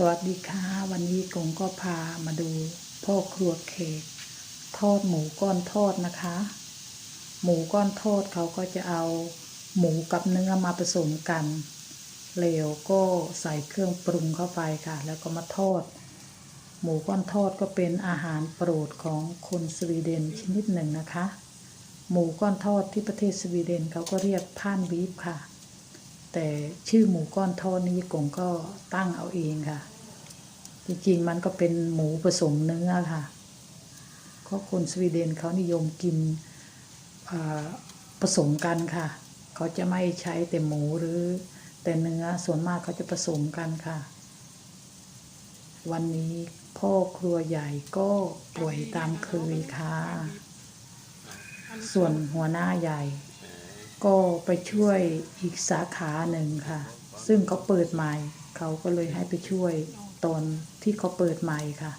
สวัสดีค่ะ วันนี้กงก็พามาดูพ่อครัวเค้กทอดหมูก้อนทอดนะคะ หมูก้อนทอดเขาก็จะเอาหมูกับเนื้อมาผสมกันแล้วก็ใส่เครื่องปรุงเข้าไปค่ะ แล้วก็มาทอด หมูก้อนทอดก็เป็นอาหารโปรดของคนสวีเดนชนิดหนึ่งนะคะ หมูก้อนทอดที่ประเทศสวีเดนเขาก็เรียกพานบีฟค่ะ แต่ชื่อหมูก้อนทอดนี้กงก็ตั้งเอาเองค่ะ จริงๆมันก็เป็นหมูผสมเนื้อค่ะเพราะคนสวีเดนเขานิยมกินผสมกันค่ะ เขาจะไม่ใช้แต่หมูหรือแต่เนื้อส่วนมากเขาจะผสมกันค่ะ วันนี้พ่อครัวใหญ่ก็ป่วยตามเคยค่ะ ส่วนหัวหน้าใหญ่ ก็ไปช่วยอีกสาขาหนึ่งค่ะ ซึ่งเขาเปิดใหม่ เขาก็เลยให้ไปช่วยตอนที่เขาเปิดใหม่ค่ะ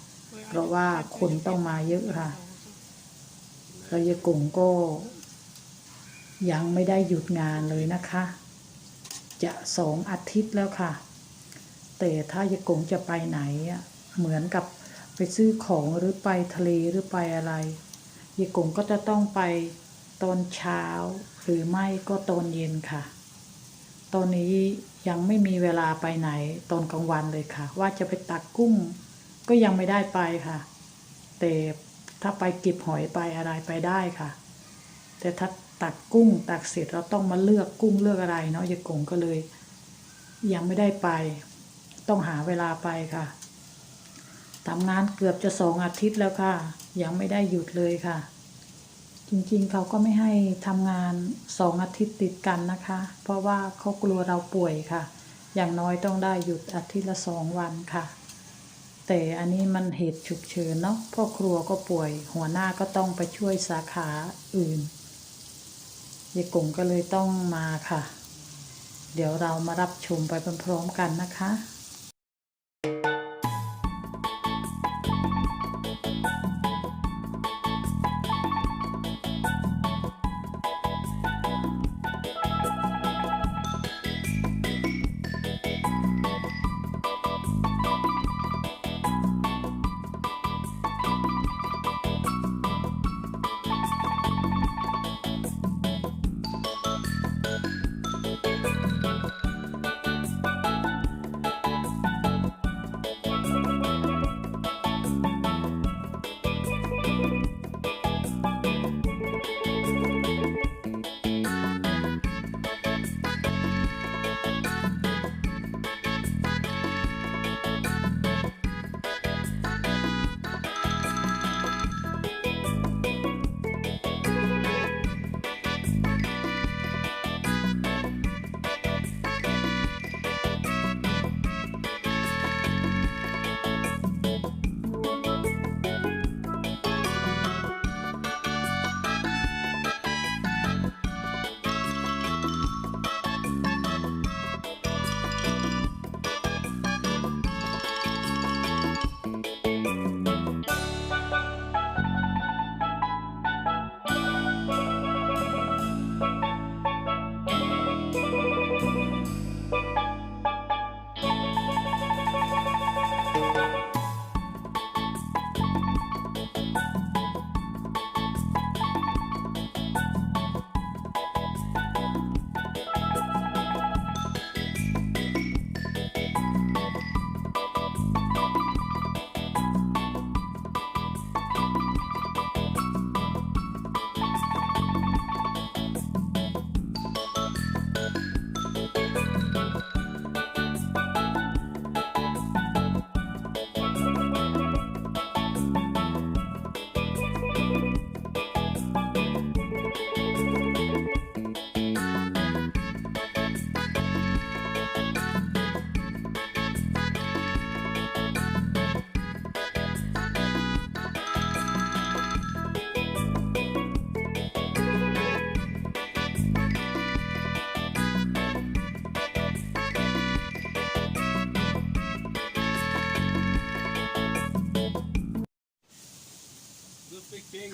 เพราะว่าคนต้องมาเยอะค่ะแล้วยายกุ่งก็ ยังไม่ได้หยุดงานเลยนะคะ จะสองอาทิตย์แล้วค่ะ แต่ถ้ายายกงจะไปไหนอะเหมือนกับไปซื้อของหรือไปทะเลหรือไปอะไรยายกงก็จะต้องไปตอนเช้า รือไม่ก็ตอนเย็นค่ะ ตอนนี้ยังไม่มีเวลาไปไหนตอนกลางวันเลยค่ะ ว่าจะไปตักกุ้ง ก็ยังไม่ได้ไปค่ะ แต่ถ้าไปเก็บหอยไปอะไรไปได้ค่ะ แต่ถ้าตักกุ้งตักเสร็จเราต้องมาเลือกกุ้งเลือกอะไรเนาะยายกงก็เลย ยังไม่ได้ไป ต้องหาเวลาไปค่ะทำงานเกือบจะสองอาทิตย์แล้วค่ะ ยังไม่ได้หยุดเลยค่ะ จริงๆเขาก็ไม่ให้ทำงานสองอาทิตย์ติดกันนะคะ เพราะว่าเขากลัวเราป่วยค่ะ อย่างน้อยต้องได้หยุดอาทิตย์ละสองวันค่ะ แต่อันนี้มันเหตุฉุกเฉินเนาะพ่อครัวก็ป่วย หัวหน้าก็ต้องไปช่วยสาขาอื่นยายกงก็เลยต้องมาค่ะ เดี๋ยวเรามารับชมไปพร้อมๆกันนะคะ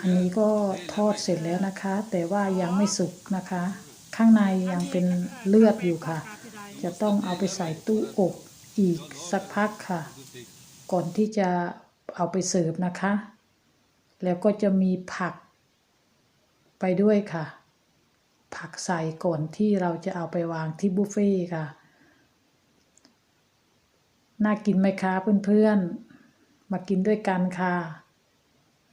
อันนี้ก็ทอดเสร็จแล้วนะคะ แต่ว่ายังไม่สุกนะคะ ข้างในยังเป็นเลือดอยู่ค่ะ จะต้องเอาไปใส่ตู้อบอีกสักพักค่ะ ก่อนที่จะเอาไปเสิร์ฟนะคะ แล้วก็จะมีผักไปด้วยค่ะ ผักใส่ก่อนที่เราจะเอาไปวางที่บุฟเฟ่ค่ะ น่ากินไหมคะเพื่อนๆ มากินด้วยกันค่ะ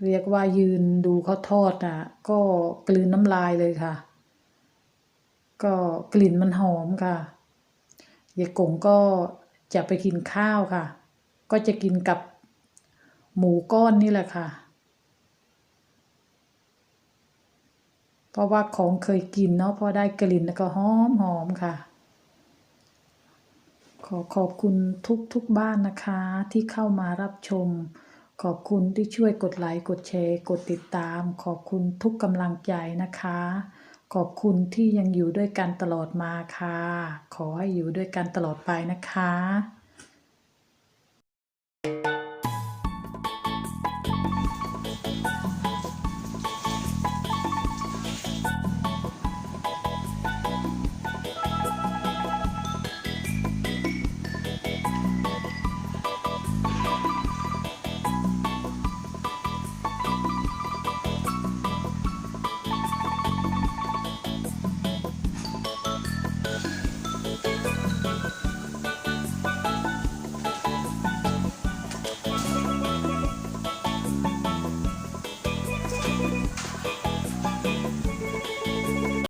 เรียกว่ายืนดูเขาทอดอะ ก็กลืนน้ำลายเลยค่ะ ก็กลิ่นมันหอมค่ะยายกงก็จะไปกินข้าวค่ะ ก็จะกินกับหมูก้อนนี่แหละค่ะ เพราะว่าของเคยกินเนาะพอได้กลิ่นแล้วก็หอมหอมค่ะ ขอขอบคุณทุกทุกบ้านนะคะที่เข้ามารับชม ขอบคุณที่ช่วยกดไลค์กดแชร์กดติดตาม ขอบคุณทุกกำลังใจนะคะ ขอบคุณที่ยังอยู่ด้วยกันตลอดมาค่ะ ขอให้อยู่ด้วยกันตลอดไปนะคะ